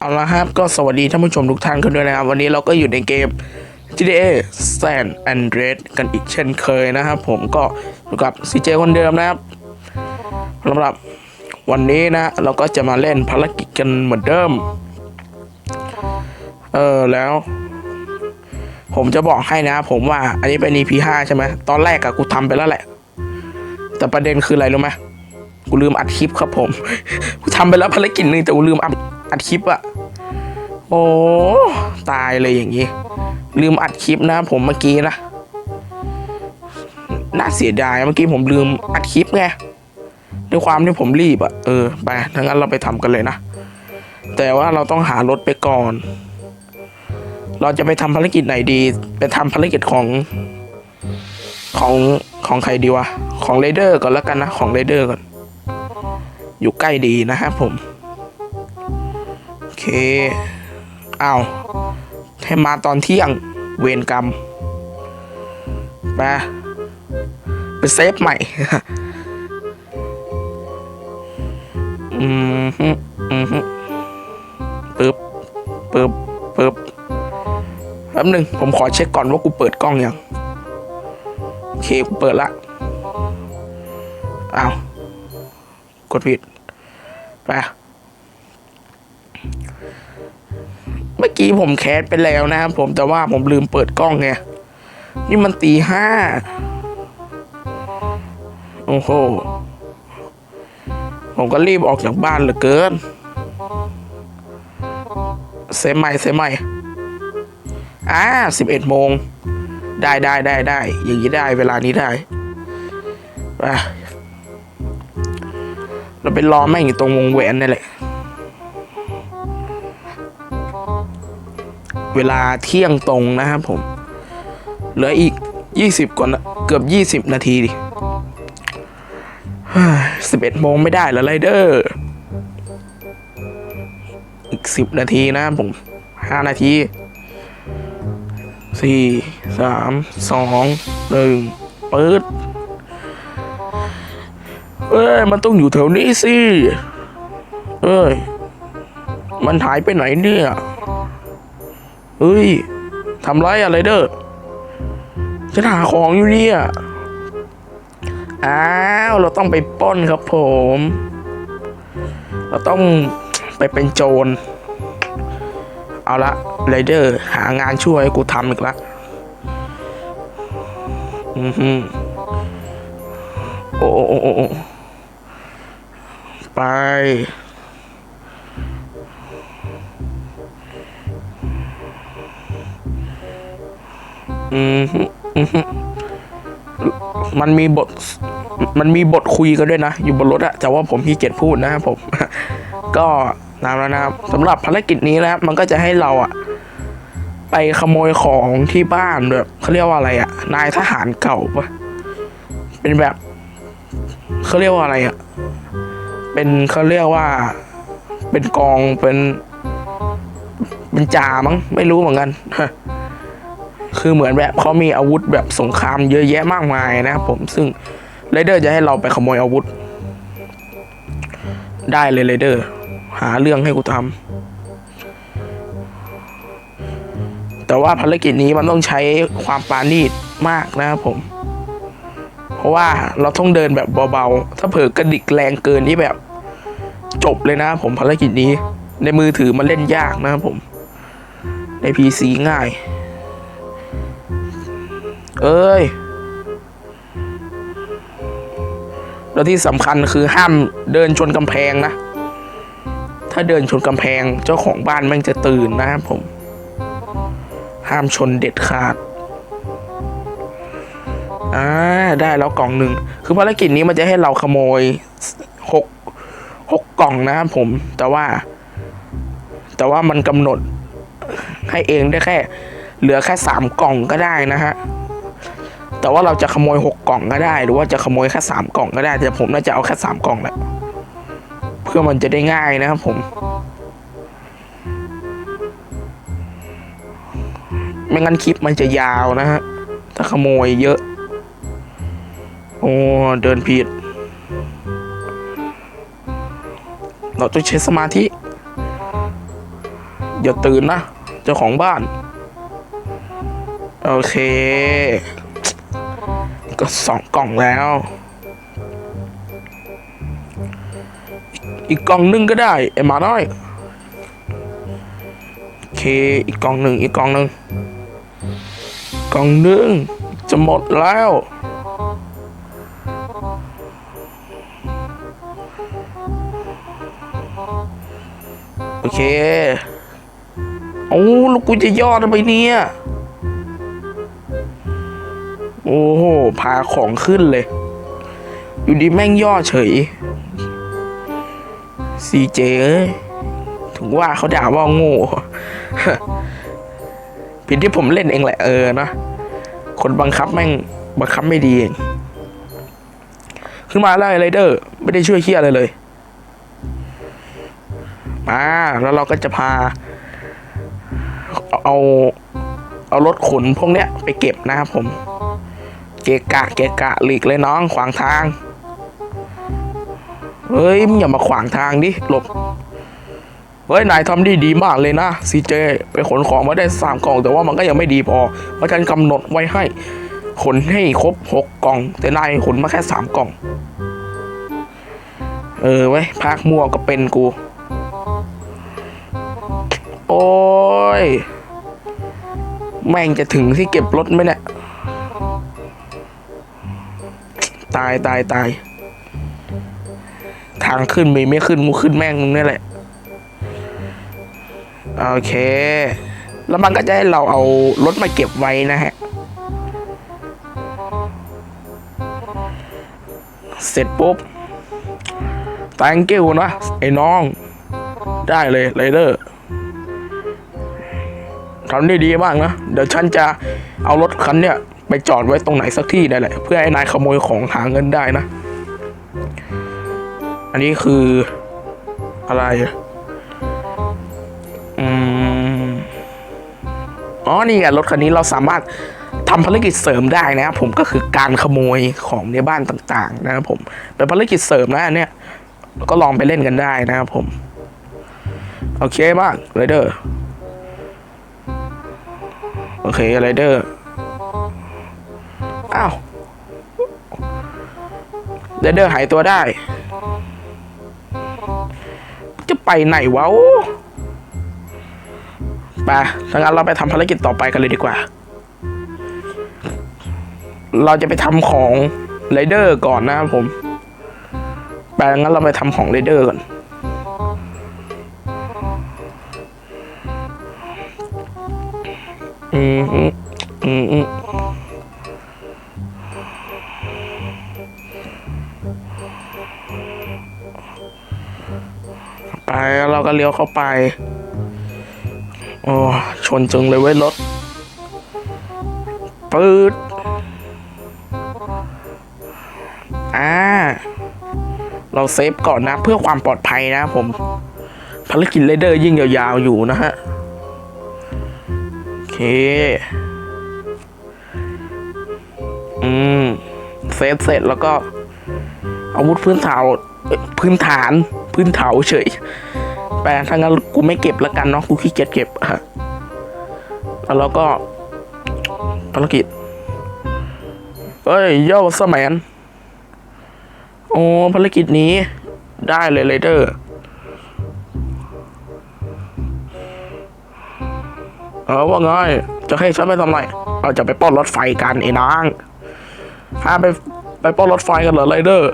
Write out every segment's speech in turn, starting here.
เอาละครับก็สวัสดีท่านผู้ชมทุกท่านกันด้วยนะครับ วันนี้เราก็อยู่ในเกม GTA San Andreas กันอีกเช่นเคยนะครับผมก็อยู่กับ CJ คนเดิมนะครับสำหรับวันนี้นะ เราก็จะมาเล่นภารกิจกันเหมือนเดิม เออแล้ว ผมจะบอกให้นะ ผมว่าอันนี้เป็น EP 5ใช่ไหมตอนแรกอะกูทำไปแล้วแหละ แต่ประเด็นคืออะไรรู้ไหมกูลืมอัดคลิปครับผม กูทำไปแล้วภารกิจหนึ่งแต่กูลืมอัด อัดคลิปอะโอ้ตายเลยอย่างนี้ ลืมอัดคลิปนะ ผมเมื่อกี้นะน่าเสียดายเมื่อกี้ผมลืมอัดคลิปไงด้วยความที่ผมรีบอะเออไปถ้างั้นเราไปทำกันเลยนะ แต่ว่าเราต้องหารถไปก่อน เราจะไปทำภารกิจไหนดี ไปทำภารกิจของของของใครดีวะ ของเรเดอร์ก่อนแล้วกันนะ ของเรเดอร์ก่อน อยู่ใกล้ดีนะครับผม เคอ้าวให้มาตอนเที่ยงเวรกรรมไปไปเซฟใหม่ อืมฮึอืมฮึปึ๊บปึ๊บปึ๊บแป๊บหนึ่งผมขอเช็คก่อนว่ากูเปิดกล้องยังโอเคกูเปิดละอ้าว กดผิด ไป เมื่อกี้ผมแคสไปแล้วนะครับผมแต่ว่าผมลืมเปิดกล้องไง นี่มันตีห้า โอ้โห ผมก็รีบออกจากบ้านเหลือเกิน เซฟใหม่เซฟใหม่อ่าสิบเอ็ดโมง ได้ได้ได้ได้อย่างนี้ได้เวลานี้ได้ไปเราไปรอแม่งอยู่ตรงวงแหวนนี่แหละ เวลาเที่ยงตรงนะครับผม เหลืออีกยี่สิบกว่าเกือบยี่สิบนาทีดิสิบเอ็ดโมงไม่ได้แล้วไรเดอร์ อีกสิบนาทีนะผมห้านาทีสี่สามสองหนึ่งปืดเอ้ย มันต้องอยู่แถวนี้สิ เอ้ย มันหายไปไหนเนี่ย เฮ้ยทำไรอะไรเด้อฉันหาของอยู่เนี่ยอ้าว เราต้องไปป้นครับผม เราต้องไปเป็นโจร เอาละไรเดอร์ หางานช่วยกูทำอีกละอือหือโอ้โอ้โอ้โอ้โอ้ไป อืมอืมมันมีบท มันมีบทคุยกันด้วยนะ อยู่บนรถอะแต่ว่าผมขี้เกียจพูดนะครับผม ก็นำแล้วนะครับสำหรับภารกิจนี้นะครับ มันก็จะให้เราอะไปขโมยของที่บ้านแบบเขาเรียกว่าอะไรอะนายทหารเก่าปะเป็นแบบเขาเรียกว่าอะไรอะเป็นเขาเรียกว่า เป็นกองเป็น เป็นจ่ามั้งไม่รู้เหมือนกัน คือเหมือนแบบเขามีอาวุธแบบสงครามเยอะแยะมากมายนะครับผมซึ่งเรเดอร์จะให้เราไปขโมยอาวุธ ได้เลยเรเดอร์ หาเรื่องให้กูทำแต่ว่าภารกิจนี้มันต้องใช้ความปราณีตมากนะครับผม เพราะว่าเราต้องเดินแบบเบาๆ ถ้าเผลอกระดิกแรงเกินนี่แบบจบเลยนะครับผมภารกิจนี้ ในมือถือมันเล่นยากนะครับผม ใน PC ง่าย เอ้ย แล้วที่สำคัญคือห้ามเดินชนกำแพงนะ ถ้าเดินชนกำแพงเจ้าของบ้านแม่งจะตื่นนะครับผม ห้ามชนเด็ดขาดอ่าได้แล้วกล่องหนึ่ง คือภารกิจนี้มันจะให้เราขโมยหกหกกล่องนะครับผม แต่ว่า แต่ว่ามันกำหนดให้เองได้แค่ เหลือแค่สามกล่องก็ได้นะฮะ แต่ว่าเราจะขโมยหกกล่องก็ได้ หรือว่าจะขโมยแค่สามกล่องก็ได้ แต่ผมน่าจะเอาแค่สามกล่องแหละเพื่อมันจะได้ง่ายนะครับผม ไม่งั้นคลิปมันจะยาวนะฮะถ้าขโมยเยอะ โอ้เดินผิด เราต้องใช้สมาธิ อย่าตื่นนะ เจ้าของบ้าน โอเค ก็สองกล่องแล้ว อีกกล่องหนึ่งก็ได้ไอ้หมาน้อยโอเคอีกกล่องหนึ่งอีกกล่องหนึ่งกล่องหนึ่งจะหมดแล้วโอเค โอ้ลูกกูจะยอดไปเนี่ย โอ้โห พาของขึ้นเลย อยู่ดีแม่งย่อเฉยซีเจเอ้ยถึงว่าเขาด่าว่าโง่ผิดที่ผมเล่นเองแหละเออนะ คนบังคับแม่งบังคับไม่ดีเองขึ้นมาเลยไรเดอร์ ไม่ได้ช่วยเคียอะไรเลย มาแล้วเราก็จะพา เอาเอารถขนพวกเนี้ยไปเก็บนะครับผม กะกะเกะกะหลีกเลยน้องขวางทาง เฮ้ยมึงอย่ามาขวางทางดิหลบ เฮ้ยนายทำดีดีมากเลยนะซีเจไปขนของมาได้สามกล่อง แต่ว่ามันก็ยังไม่ดีพอเพราะฉันกำหนดไว้ให้ ขนให้ครบหกกล่อง แต่นายขนมาแค่สามกล่อง เออไว้ยพากมั่วก็เป็นกู โอ้ยแม่งจะถึงที่เก็บรถไหมเนี่ย ตายตายตาย ทางขึ้นมีไม่ขึ้นมูขึ้นแม่งมึงนี่แหละ โอเค แล้วมันก็จะให้เราเอารถมาเก็บไว้นะฮะ เสร็จปุ๊บ thank you นะไอ้น้อง ได้เลยไรเดอร์ทำได้ดีมากนะ เดี๋ยวฉันจะเอารถคันเนี้ย ไปจอดไว้ตรงไหนสักที่นั่นแหละ เพื่อให้นายขโมยของหาเงินได้นะ อันนี้คืออะไร อืม อ๋อ นี่ไงรถคันนี้เราสามารถทำภารกิจเสริมได้นะครับผมก็คือการขโมยของในบ้านต่างๆ นะครับผม เป็นภารกิจเสริมนะอันเนี้ยก็ลองไปเล่นกันได้นะครับผม โอเคมากไรเดอร์ โอเคไรเดอร์ อ้าวไรเดอร์หายตัวได้ จะไปไหนวะไปถ้างั้นเราไปทำภารกิจต่อไปกันเลยดีกว่า เราจะไปทำของไรเดอร์ก่อนนะครับผมไปงั้นเราไปทำของไรเดอร์ก่อนอืมอืมอืม ไปเราก็เลี้ยวเข้าไป โอ้ชนจึงเลยเว้ยรถปืดอ่า เราเซฟก่อนนะ เพื่อความปลอดภัยนะผม ภารกิจเรเดอร์ยิ่งยาวๆอยู่นะฮะ โอเค อืม เซฟเสร็จแล้วก็ อาวุธพื้นฐานพื้นฐาน พื้นเถาเฉยแปลถ้างั้นกูไม่เก็บแล้วกันเนาะกูขี้เกียจเก็บฮะแล้วก็ภารกิจเอ้ยย่อสแมนโอ้ภารกิจนี้ได้เลยเลเดอร์เออว่าไงจะให้ฉันไปทำไรเราจะไปปล้นรถไฟกันไอ้นางพาไปไปปล้นรถไฟกันเหรอไรเดอร์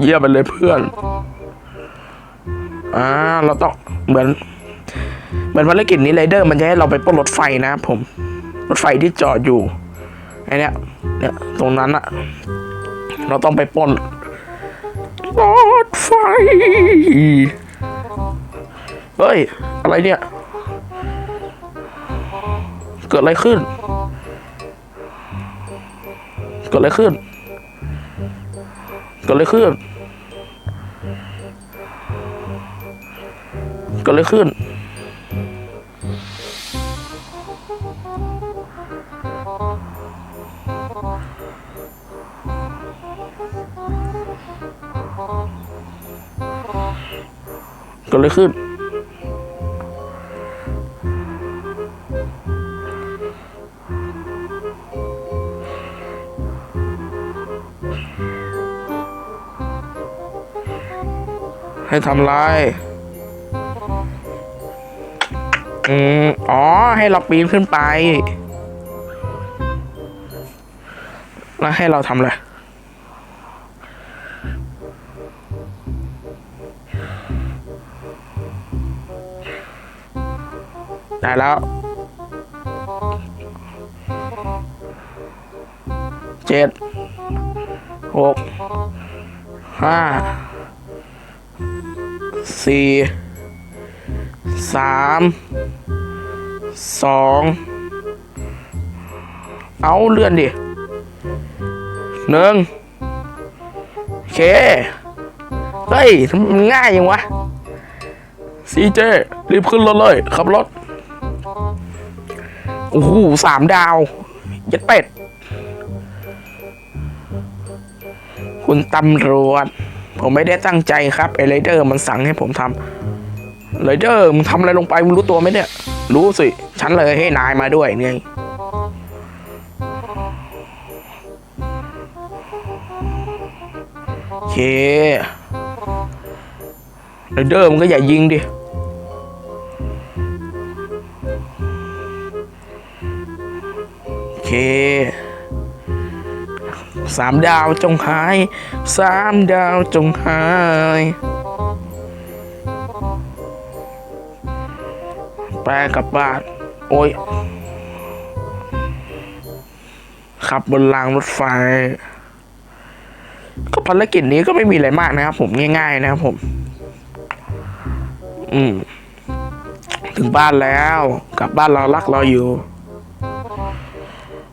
เยี่ยมไปเลยเพื่อน อ่า เราต้องเหมือน เหมือนภารกิจนี้ไรเดอร์ มันจะให้เราไปปล้นรถไฟนะผม รถไฟที่จอดอยู่ไอเนี้ยเนี่ยตรงนั้นอะเราต้องไปปล้นรถไฟ เฮ้ย อะไรเนี่ย เกิดอะไรขึ้น เกิดอะไรขึ้น เกิดอะไรขึ้น ก็เลยขึ้น ก็เลยขึ้นให้ทำลาย อืมอ๋อ ให้เราปีนขึ้นไป แล้วให้เราทำอะไร ได้แล้ว เจ็ด หก ห้า สี่ สามสองเอาเลื่อนดิหนึ่งโอเค เฮ้ยมันง่ายยังวะซีเจรีบขึ้นรถเลยขับรถ โอ้โหสามดาวยัดเป็ด คุณตำรวจ ผมไม่ได้ตั้งใจครับไอไรเดอร์มันสั่งให้ผมทำ ไรเดอร์มึงทำอะไรลงไปมึงรู้ตัวไหมเนี่ย รู้สิ ฉันเลยให้นายมาด้วยเนี่ยโอเคไรเดอร์มึงก็อย่ายิงดิโอเคสามดาวจงหาย สามดาวจงหาย กลับบ้าน โอ้ย ขับบนรางรถไฟ ก็ภารกิจนี้ก็ไม่มีอะไรมากนะครับผมง่ายๆนะครับผม อืม ถึงบ้านแล้ว กลับบ้านเรารักเราอยู่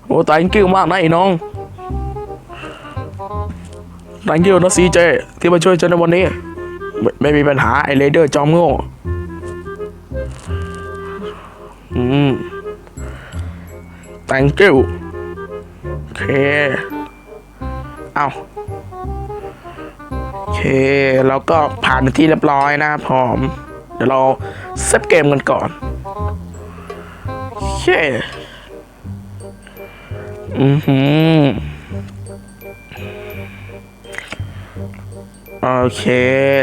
โอ้ตายกิ้วมากนะไอ้น้อง thank you นะซีเจ ที่มาช่วยฉันในวันนี้ ไม่ไม่มีปัญหาไอ้เรเดอร์จอมโง่ อืม thank you โอเค เอาโอเค แล้วก็ผ่านไปที่เรียบร้อยนะครับผมเดี๋ยวเราเซฟเกมกันก่อน โอเค อือหือโอเค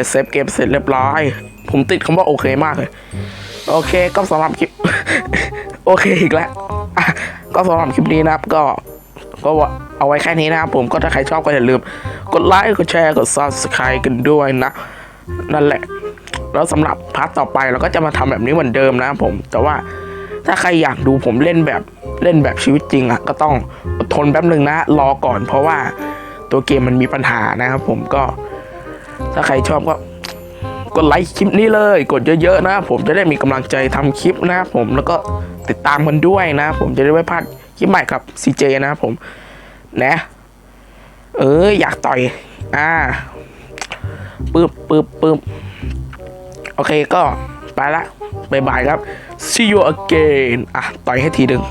เซฟเกมเสร็จเรียบร้อย ผมติดคำว่าโอเคมากเลย โอเคก็สำหรับคลิป โอเคอีกแล้วก็สำหรับคลิปนี้นะครับก็ก็เอาไว้แค่นี้นะครับผมก็ถ้าใครชอบก็อย่าลืม กดไลค์กดแชร์กด subscribe กันด้วยนะ นั่นแหละ แล้วสำหรับพาร์ทต่อไปเราก็จะมาทำแบบนี้เหมือนเดิมนะครับผม แต่ว่าถ้าใครอยากดูผมเล่นแบบเล่นแบบชีวิตจริงอะก็ต้องอดทนแป๊บหนึ่งนะ รอก่อนเพราะว่าตัวเกมมันมีปัญหานะครับผมก็ถ้าใครชอบก็ กดไลค์คลิปนี้เลย กดเยอะๆนะผมจะได้มีกำลังใจทำคลิปนะผมแล้วก็ติดตามกันด้วยนะ ผมจะได้ไม่พลาดคลิปใหม่กับ CJ นะผมนะเอออยากต่อย อ่าปึ๊บปึ๊บปึ๊บโอเคก็ไปละบายบายครับ see you again อะ ต่อยให้ทีหนึ่ง